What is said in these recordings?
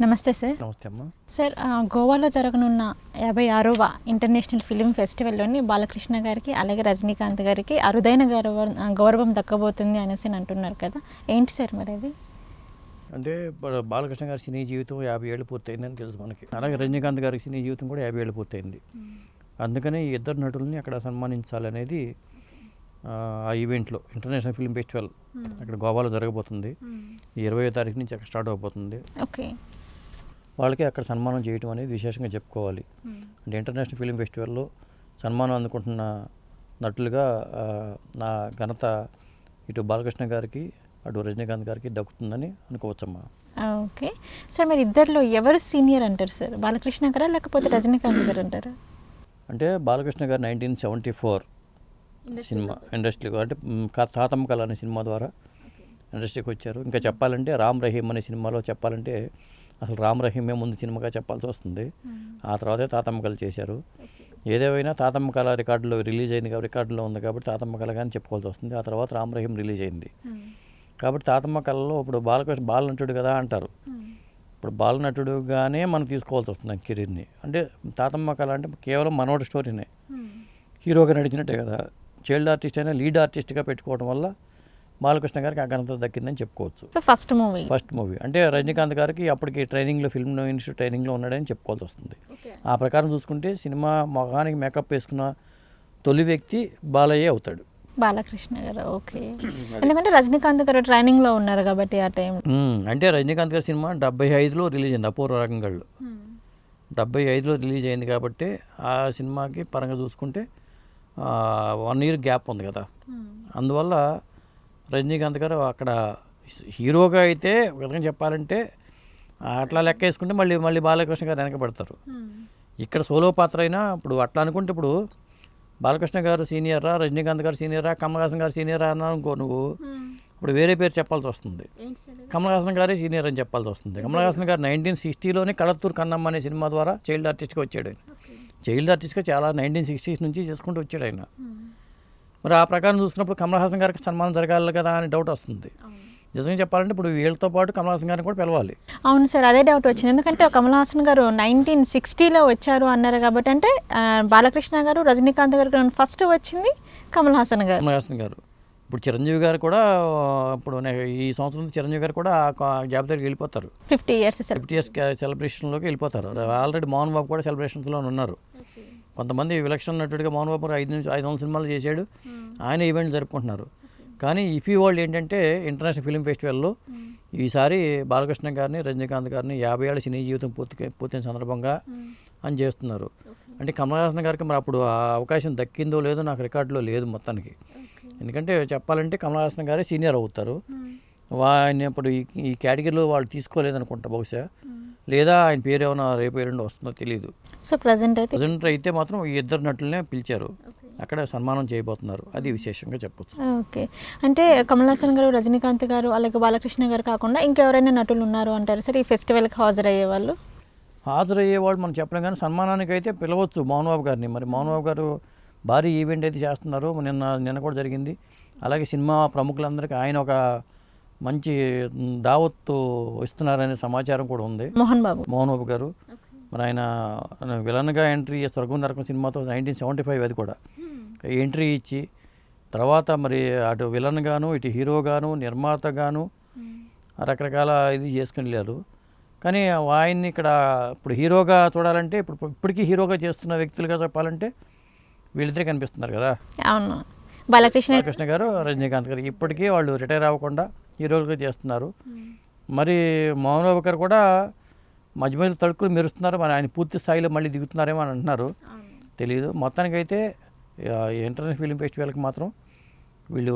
నమస్తే సార్. నమస్తే అమ్మా. సార్ గోవాలో జరగనున్న యాభై ఆరవ ఇంటర్నేషనల్ ఫిలిం ఫెస్టివల్లోని బాలకృష్ణ గారికి అలాగే రజనీకాంత్ గారికి అరుదైన గౌరవం గౌరవం దక్కబోతుంది అనేసి అని అంటున్నారు కదా. ఏంటి సార్ మరి అది? అంటే బాలకృష్ణ గారి సినీ జీవితం యాభై ఏళ్ళు పూర్తయిందని తెలుసు మనకి. అలాగే రజనీకాంత్ గారి సినీ జీవితం కూడా యాభై ఏళ్ళు పూర్తయింది. అందుకని ఈ ఇద్దరు నటుల్ని అక్కడ సన్మానించాలనేది ఆ, ఈవెంట్లో ఇంటర్నేషనల్ ఫిల్మ్ ఫెస్టివల్ అక్కడ గోవాలో జరగబోతుంది. ఇరవై తారీఖు నుంచి అక్కడ స్టార్ట్ అవబోతుంది. ఓకే. వాళ్ళకి అక్కడ సన్మానం చేయడం అనేది విశేషంగా చెప్పుకోవాలి. అంటే ఇంటర్నేషనల్ ఫిల్మ్ ఫెస్టివల్లో సన్మానం అందుకుంటున్న నటులుగా నా ఘనత ఇటు బాలకృష్ణ గారికి అటు రజనీకాంత్ గారికి దక్కుతుందని అనుకోవచ్చమ్మా. ఓకే. సార్ మరి ఇద్దరిలో ఎవరు సీనియర్ అంటారు సార్? బాలకృష్ణ గారా లేకపోతే రజనీకాంత్ గారు అంటారా? అంటే Balakrishna garu nineteen seventy four cinema ఇండస్ట్రీకి అంటే తాతమ్మ కళ అనే సినిమా ద్వారా ఇండస్ట్రీకి వచ్చారు. ఇంకా చెప్పాలంటే రామ్ రహీం అనే సినిమాలో చెప్పాలంటే అసలు రామ్ రహీమే ముందు సినిమాగా చెప్పాల్సి వస్తుంది. ఆ తర్వాతే తాతమ్మ కళ చేశారు. ఏదేమైనా తాతమ్మ కళ రికార్డులో రిలీజ్ అయింది కాబట్టి రికార్డులో ఉంది కాబట్టి తాతమ్మ కళ కానీ చెప్పుకోవాల్సి వస్తుంది. ఆ తర్వాత రామ్ రహీం రిలీజ్ అయింది. కాబట్టి తాతమ్మ కళలో ఇప్పుడు బాలకృష్ణ బాలనటుడు కదా అంటారు. ఇప్పుడు బాలనటుడుగానే మనం తీసుకోవాల్సి వస్తుంది కెరీర్ని. అంటే తాతమ్మ కళ అంటే కేవలం మనోడి స్టోరీనే. హీరోగా నడిచినట్టే కదా. చైల్డ్ ఆర్టిస్ట్ అయినా లీడ్ ఆర్టిస్ట్గా పెట్టుకోవడం వల్ల బాలకృష్ణ గారికి ఆ ఘనత దక్కిందని చెప్పుకోవచ్చు. So first movie first movie అంటే రజనీకాంత్ గారికి అప్పటికి ట్రైనింగ్లో ఫిల్మ్ ఇన్స్టిట్యూట్ ట్రైనింగ్లో ఉన్నాడని చెప్పుకోవాల్సి వస్తుంది. ఆ ప్రకారం చూసుకుంటే సినిమా మొగానికి మేకప్ వేసుకున్న తొలి వ్యక్తి బాలయ్య అవుతాడు. బాలకృష్ణ గారు ఓకే ఎందుకంటే రజనీకాంత్ గారు ట్రైనింగ్లో ఉన్నారు కాబట్టి ఆ టైం. అంటే రజనీకాంత్ గారి సినిమా డెబ్బై ఐదులో రిలీజ్ అయింది అపూర్వ రంగళ్ళు డెబ్బై ఐదులో రిలీజ్ అయింది కాబట్టి ఆ సినిమాకి పరంగా చూసుకుంటే వన్ ఇయర్ గ్యాప్ ఉంది కదా. అందువల్ల రజనీకాంత్ గారు అక్కడ హీరోగా అయితే ఒక విధంగా చెప్పాలంటే అట్లా లెక్క వేసుకుంటే మళ్ళీ మళ్ళీ బాలకృష్ణ గారు వెనకబడతారు. ఇక్కడ సోలో పాత్ర అయినా ఇప్పుడు అట్లా అనుకుంటే ఇప్పుడు బాలకృష్ణ గారు సీనియరా రజనీకాంత్ గారు సీనియరా కమల్ హాసన్ గారు సీనియరా అన్నావు అనుకో నువ్వు ఇప్పుడు వేరే పేరు చెప్పాల్సి వస్తుంది. కమల్ హాసన్ గారే సీనియర్ అని చెప్పాల్సి వస్తుంది. కమల్ హాసన్ గారు నైన్టీన్ సిక్స్టీలోనే కళత్తూరు కన్నమ్మ అనే సినిమా ద్వారా చైల్డ్ ఆర్టిస్ట్గా వచ్చాడు ఆయన. చైల్డ్ ఆర్టిస్ట్గా చాలా నైన్టీన్ సిక్స్టీస్ నుంచి చేసుకుంటూ వచ్చాడు ఆయన. మరి ఆ ప్రకారం చూసుకున్నప్పుడు కమల్ హాసన్ గారికి సన్మానం జరగాలి కదా అని డౌట్ వస్తుంది. నిజంగా చెప్పాలంటే ఇప్పుడు వీళ్ళతో పాటు కమల్ హాసన్ గారిని కూడా పిలవాలి. అవును సార్ అదే డౌట్ వచ్చింది. ఎందుకంటే కమల్ హాసన్ గారు నైన్టీన్ సిక్స్టీలో వచ్చారు అన్నారు కాబట్టి అంటే బాలకృష్ణ గారు రజనీకాంత్ గారు ఫస్ట్ వచ్చింది కమల్ హాసన్ గారు. కమల్ హాసన్ గారు. ఇప్పుడు చిరంజీవి గారు కూడా ఇప్పుడు ఈ సంవత్సరం చిరంజీవి గారు కూడా జాబితాకి వెళ్ళిపోతారు. ఫిఫ్టీ ఇయర్స్ ఫిఫ్టీ ఇయర్స్ సెలబ్రేషన్లోకి వెళ్ళిపోతారు. ఆల్రెడీ మోహన్ బాబు కూడా సెలబ్రేషన్స్లో ఉన్నారు. కొంతమంది విలక్షణ నటుడిగా మోహన్ బాబు ఐదు నుంచి ఐదు వందల సినిమాలు చేశాడు. ఆయన ఈవెంట్ జరుపుకుంటున్నారు. కానీ ఇఫీ వరల్డ్ ఏంటంటే ఇంటర్నేషనల్ ఫిల్మ్ ఫెస్టివల్లో ఈసారి బాలకృష్ణ గారిని రజనీకాంత్ గారిని యాభై ఏళ్ళ సినీ జీవితం పూర్తి పూర్తయిన సందర్భంగా అని చేస్తున్నారు. అంటే కమల్ హాసన్ గారికి మరి అప్పుడు ఆ అవకాశం దక్కిందో లేదో నాకు రికార్డులో లేదు మొత్తానికి. ఎందుకంటే చెప్పాలంటే కమల్ హాసన్ గారే సీనియర్ అవుతారు. ఆయన ఇప్పుడు ఈ ఈ కేటగిరీలో వాళ్ళు తీసుకోలేదనుకుంటా బహుశా. లేదా ఆయన పేరు ఏమైనా రేపు ఎల్లుండి వస్తుందో తెలియదు సో ప్రజెంట్ అయితే ప్రజెంట్ అయితే మాత్రం ఈ ఇద్దరు నటులనే పిలిచారు. అక్కడ సన్మానం చేయబోతున్నారు. అది విశేషంగా చెప్పొచ్చు. ఓకే. అంటే కమల్ హాసన్ గారు రజనీకాంత్ గారు అలాగే బాలకృష్ణ గారు కాకుండా ఇంకెవరైనా నటులు ఉన్నారు అంటారు? సార్ ఈ ఫెస్టివల్కి హాజరయ్యే వాళ్ళు. హాజరయ్యేవాడు మనం చెప్పలేం కానీ సన్మానానికి అయితే పిలవచ్చు మోహన్ బాబు గారిని. మరి మోహన్ బాబు గారు భారీ ఈవెంట్ అయితే చేస్తున్నారు. నిన్న నిన్న కూడా జరిగింది. అలాగే సినిమా ప్రముఖులందరికీ ఆయన ఒక మంచి దావత్తు ఇస్తున్నారనే సమాచారం కూడా ఉంది. మోహన్ బాబు. మోహన్ బాబు గారు. మరి ఆయన విలన్గా ఎంట్రీ స్వర్గం నరకం సినిమాతో నైన్టీన్ సెవెంటీ ఫైవ్ అది కూడా. ఎంట్రీ ఇచ్చి తర్వాత మరి అటు విలన్ గాను ఇటు హీరో గాను నిర్మాత గాను రకరకాల ఇది చేసుకుని వెళ్ళారు కానీ ఆయన్ని ఇక్కడ ఇప్పుడు హీరోగా చూడాలంటే ఇప్పుడు ఇప్పటికీ హీరోగా చేస్తున్న వ్యక్తులుగా చెప్పాలంటే వీళ్ళిద్దరే కనిపిస్తున్నారు కదా. అవును. బాలకృష్ణ. బాలకృష్ణ గారు రజనీకాంత్ గారు ఇప్పటికీ వాళ్ళు రిటైర్ అవ్వకుండా హీరోలుగా చేస్తున్నారు. మరి మోహన్ బాబు గారు కూడా మధ్య మధ్య తడుకులు మెరుస్తున్నారు. మరి ఆయన పూర్తి స్థాయిలో మళ్ళీ దిగుతున్నారేమో అని అంటున్నారు. తెలియదు మొత్తానికైతే ఇంటర్నేషనల్ ఫిలిం ఫెస్టివల్కి మాత్రం వీళ్ళు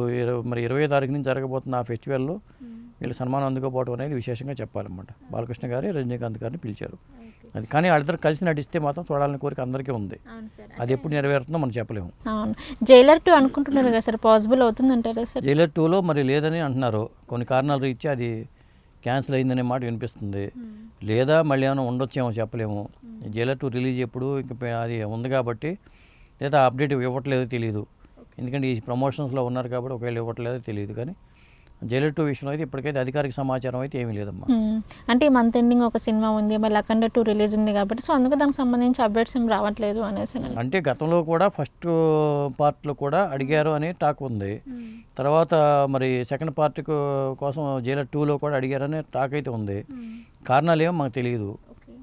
మరి ఇరవై తారీఖు నుంచి జరగబోతున్న ఆ ఫెస్టివల్లో వీళ్ళు సన్మానం అందుకోపోవడం అనేది విశేషంగా చెప్పాలన్నమాట. బాలకృష్ణ గారి రజనీకాంత్ గారిని పిలిచారు. అది కానీ వాళ్ళిద్దరు కలిసి నటిస్తే మాత్రం చూడాలని కోరిక అందరికీ ఉంది. అది ఎప్పుడు నెరవేరుతుందో మనం చెప్పలేము. అవును. జైలర్ టూ అనుకుంటున్నారు కదా సార్? పాసిబుల్ అవుతుందంటారా సార్? జైలర్ టూలో మరి లేదని అంటున్నారు. కొన్ని కారణాలు రీత్యా అది క్యాన్సిల్ అయిందనే మాట వినిపిస్తుంది. లేదా మళ్ళీ ఏమైనా ఉండొచ్చేమో చెప్పలేము. జైలర్ టూ రిలీజ్ ఎప్పుడు ఇంకా అది ఉంది కాబట్టి లేదా అప్డేట్ ఇవ్వట్లేదో తెలియదు ఎందుకంటే ఈ ప్రమోషన్స్లో ఉన్నారు కాబట్టి ఒకవేళ ఇవ్వట్లేదో తెలియదు కానీ జైలర్ టూ విషయంలో అయితే ఇప్పటికైతే అధికారిక సమాచారం అయితే ఏమీ లేదమ్మా. మ్మ్. అంటే ఈ మంత్ ఎండింగ్ ఒక సినిమా ఉంది మళ్ళీ అఖండ టూ రిలీజ్ ఉంది కాబట్టి సో అందుకు దానికి సంబంధించి అప్డేట్స్ ఏం రావట్లేదు అనేసి అంటే గతంలో కూడా ఫస్ట్ పార్ట్లో కూడా అడిగారు అని టాక్ ఉంది. తర్వాత మరి సెకండ్ పార్ట్ కోసం జైలర్ టూలో కూడా అడిగారని టాక్ అయితే ఉంది. కారణాలు ఏమో మాకు తెలియదు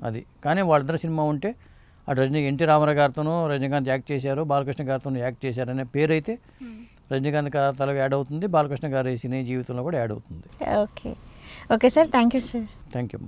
అది. కానీ వాళ్ళిద్దరు సినిమా ఉంటే అటు రజనీ ఎన్టీ రామారావు గారితోనూ రజనీకాంత్ యాక్ట్ చేశారు బాలకృష్ణ గారితో యాక్ట్ చేశారనే పేరు అయితే రజనీకాంత్ ఖాతాలో యాడ్ అవుతుంది బాలకృష్ణ గారి సినీ జీవితంలో కూడా యాడ్ అవుతుంది. Okay. Okay sir thank you sir. Thank you